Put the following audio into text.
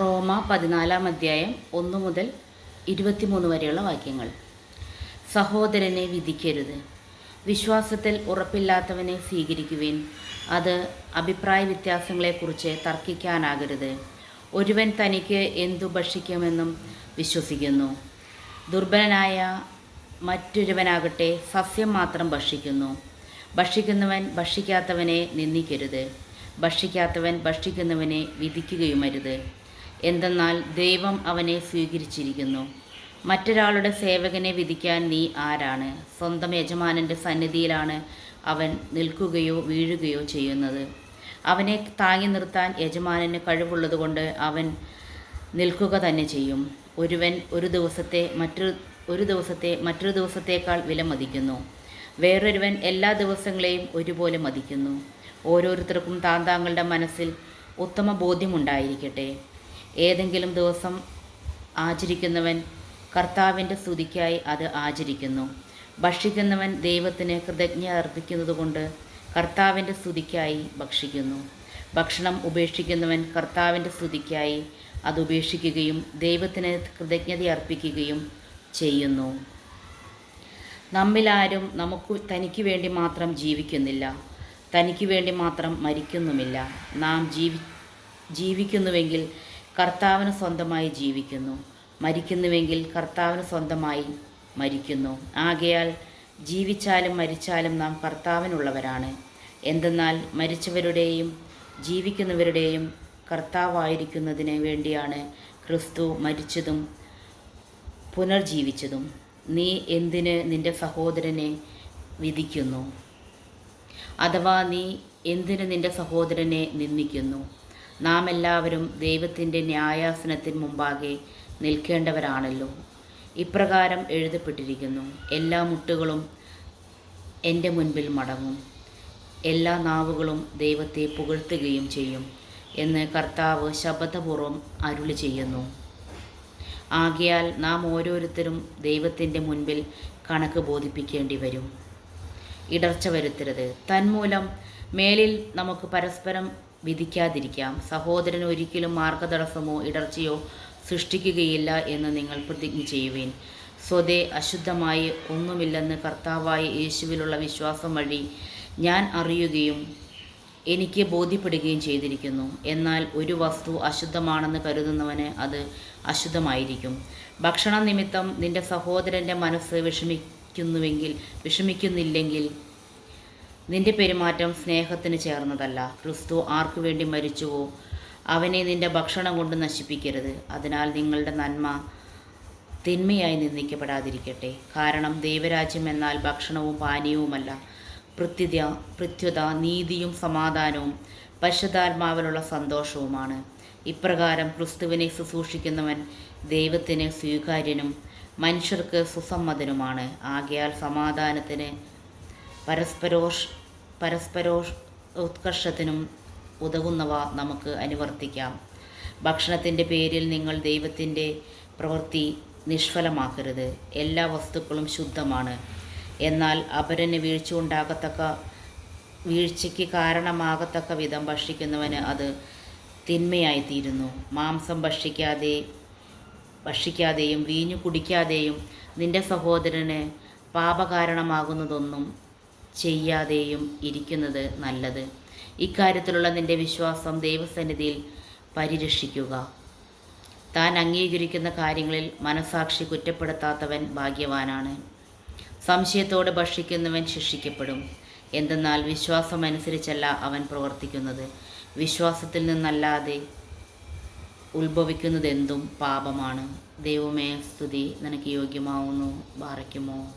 റോമ പതിനാലാം അധ്യായം ഒന്ന് മുതൽ ഇരുപത്തിമൂന്ന് വരെയുള്ള വാക്യങ്ങൾ. സഹോദരനെ വിധിക്കരുത്. വിശ്വാസത്തിൽ ഉറപ്പില്ലാത്തവനെ സ്വീകരിക്കുവിൻ. അത് അഭിപ്രായ വ്യത്യാസങ്ങളെക്കുറിച്ച് തർക്കിക്കാനാകരുത്. ഒരുവൻ തനിക്ക് എന്തു ഭക്ഷിക്കുമെന്നും വിശ്വസിക്കുന്നു. ദുർബലനായ മറ്റൊരുവനാകട്ടെ സസ്യം മാത്രം ഭക്ഷിക്കുന്നു. ഭക്ഷിക്കുന്നവൻ ഭക്ഷിക്കാത്തവനെ നിന്ദിക്കരുത്. ഭക്ഷിക്കാത്തവൻ ഭക്ഷിക്കുന്നവനെ വിധിക്കുകയുമരുത്. എന്തെന്നാൽ ദൈവം അവനെ സ്വീകരിച്ചിരിക്കുന്നു. മറ്റൊരാളുടെ സേവകനെ വിധിക്കാൻ നീ ആരാണ്? സ്വന്തം യജമാനന്റെ സന്നിധിയിലാണ് അവൻ നിൽക്കുകയോ വീഴുകയോ ചെയ്യുന്നത്. അവനെ താങ്ങി നിർത്താൻ യജമാനന് കഴിവുള്ളതുകൊണ്ട് അവൻ നിൽക്കുക തന്നെ ചെയ്യും. ഒരുവൻ ഒരു ദിവസത്തെ മറ്റൊരു ഒരു ദിവസത്തെ മറ്റൊരു ദിവസത്തേക്കാൾ വിലമതിക്കുന്നു വേറൊരുവൻ എല്ലാ ദിവസങ്ങളെയും ഒരുപോലെ മതിക്കുന്നു. ഓരോരുത്തർക്കും താൻ താങ്കളുടെ മനസ്സിൽ ഉത്തമ ബോധ്യമുണ്ടായിരിക്കട്ടെ ഏതെങ്കിലും ദിവസം ആചരിക്കുന്നവൻ കർത്താവിന്റെ സ്തുതിക്കായി അത് ആചരിക്കുന്നു. ഭക്ഷിക്കുന്നവൻ ദൈവത്തിന് കൃതജ്ഞ അർപ്പിക്കുന്നതുകൊണ്ട് കർത്താവിന്റെ സ്തുതിക്കായി ഭക്ഷിക്കുന്നു. ഭക്ഷണം ഉപേക്ഷിക്കുന്നവൻ കർത്താവിന്റെ സ്തുതിക്കായി അത് ഉപേക്ഷിക്കുകയും ദൈവത്തിന് കൃതജ്ഞത അർപ്പിക്കുകയും ചെയ്യുന്നു. നമ്മിലാരും നമുക്ക് തനിക്ക് വേണ്ടി മാത്രം ജീവിക്കുന്നില്ല. തനിക്ക് വേണ്ടി മാത്രം മരിക്കുന്നുമില്ല. നാം ജീവി ജീവിക്കുന്നുവെങ്കിൽ കർത്താവിന് സ്വന്തമായി ജീവിക്കുന്നു. മരിക്കുന്നുവെങ്കിൽ കർത്താവിന് സ്വന്തമായി മരിക്കുന്നു. ആകയാൽ ജീവിച്ചാലും മരിച്ചാലും നാം കർത്താവിനുള്ളവരാണ്. എന്തെന്നാൽ മരിച്ചവരുടെയും ജീവിക്കുന്നവരുടെയും കർത്താവായിരിക്കുന്നതിന് വേണ്ടിയാണ് ക്രിസ്തു മരിച്ചതും പുനർജീവിച്ചതും. നീ എന്തിന് നിന്റെ സഹോദരനെ വിധിക്കുന്നു? അഥവാ നീ എന്തിന് നിന്റെ സഹോദരനെ നിന്ദിക്കുന്നു? നാം എല്ലാവരും ദൈവത്തിന്റെ ന്യായാസനത്തിന് മുമ്പാകെ നിൽക്കേണ്ടവരാണല്ലോ. ഇപ്രകാരം എഴുതപ്പെട്ടിരിക്കുന്നു എല്ലാ മുട്ടുകളും എന്റെ മുൻപിൽ മടങ്ങും എല്ലാ നാവുകളും ദൈവത്തെ പുകഴ്ത്തുകയും ചെയ്യും എന്ന് കർത്താവ് ശബ്ദപൂർവം അരുളി ചെയ്യുന്നു. ആകയാൽ നാം ഓരോരുത്തരും ദൈവത്തിന്റെ മുൻപിൽ കണക്ക് ബോധിപ്പിക്കേണ്ടി വരും. ഇടർച്ച വരുത്തരുത്. തന്മൂലം മേലിൽ നമുക്ക് പരസ്പരം വിധിക്കാതിരിക്കാം. സഹോദരൻ ഒരിക്കലും മാർഗതടസ്സമോ ഇടർച്ചയോ സൃഷ്ടിക്കുകയില്ല എന്ന് നിങ്ങൾ പ്രതിജ്ഞ ചെയ്യുവേൻ. സ്വതേ അശുദ്ധമായി ഒന്നുമില്ലെന്ന് കർത്താവായ യേശുവിലുള്ള വിശ്വാസം വഴി ഞാൻ അറിയുകയും എനിക്ക് ബോധ്യപ്പെടുകയും ചെയ്തിരിക്കുന്നു. എന്നാൽ ഒരു വസ്തു അശുദ്ധമാണെന്ന് കരുതുന്നവന് അത് അശുദ്ധമായിരിക്കും. ഭക്ഷണ നിമിത്തം നിന്റെ സഹോദരന്റെ മനസ്സ് വിഷമിക്കുന്നുവെങ്കിൽ വിഷമിക്കുന്നില്ലെങ്കിൽ നിന്റെ പെരുമാറ്റം സ്നേഹത്തിന് ചേർന്നതല്ല. ക്രിസ്തു ആർക്കു വേണ്ടി മരിച്ചുവോ? അവനെ നിന്റെ ഭക്ഷണം കൊണ്ട് നശിപ്പിക്കരുത്. അതിനാൽ നിങ്ങളുടെ നന്മ തിന്മയായി നിന്ദിക്കപ്പെടാതിരിക്കട്ടെ. കാരണം ദൈവരാജ്യം എന്നാൽ ഭക്ഷണവും പാനീയവുമല്ല. പൃഥ്വത പൃഥ്വിത നീതിയും സമാധാനവും പശുതാത്മാവിലുള്ള സന്തോഷവുമാണ്. ഇപ്രകാരം ക്രിസ്തുവിനെ ശുശ്രൂഷിക്കുന്നവൻ ദൈവത്തിന് സ്വീകാര്യനും മനുഷ്യർക്ക് സുസമ്മതനുമാണ്. ആകയാൽ സമാധാനത്തിന് പരസ്പരോഷ് പരസ്പരോഷ് ഉത്കർഷത്തിനും ഉതകുന്നവ നമുക്ക് അനുവർത്തിക്കാം. ഭക്ഷണത്തിന്റെ പേരിൽ നിങ്ങൾ ദൈവത്തിന്റെ പ്രവൃത്തി നിഷ്ഫലമാക്കരുത്. എല്ലാ വസ്തുക്കളും ശുദ്ധമാണ്. എന്നാൽ അപരന് വീഴ്ച ഉണ്ടാകത്തക്ക വീഴ്ചയ്ക്ക് കാരണമാകത്തക്ക വിധം ഭക്ഷിക്കുന്നവന് അത് തിന്മയായിത്തീരുന്നു. മാംസം ഭക്ഷിക്കാതെ ഭക്ഷിക്കാതെയും വീഞ്ഞു കുടിക്കാതെയും നിന്റെ സഹോദരന് പാപകാരണമാകുന്നതൊന്നും ചെയ്യാതെയും ഇരിക്കുന്നത് നല്ലത്. ഇക്കാര്യത്തിലുള്ള നിന്റെ വിശ്വാസം ദൈവസന്നിധിയിൽ പരിരക്ഷിക്കുക. താൻ അംഗീകരിക്കുന്ന കാര്യങ്ങളിൽ മനസാക്ഷി കുറ്റപ്പെടുത്താത്തവൻ ഭാഗ്യവാനാണ്. സംശയത്തോട് ഭക്ഷിക്കുന്നവൻ ശിക്ഷിക്കപ്പെടും. എന്തെന്നാൽ വിശ്വാസം വിശ്വാസമനുസരിച്ചല്ല അവൻ പ്രവർത്തിക്കുന്നത്. വിശ്വാസത്തിൽ നിന്നല്ലാതെ ഉത്ഭവിക്കുന്നതെന്തും പാപമാണ്. ദൈവമേ സ്തുതി. നിനക്ക് യോഗ്യമാവുന്നു. ബാറയ്ക്കുമോ?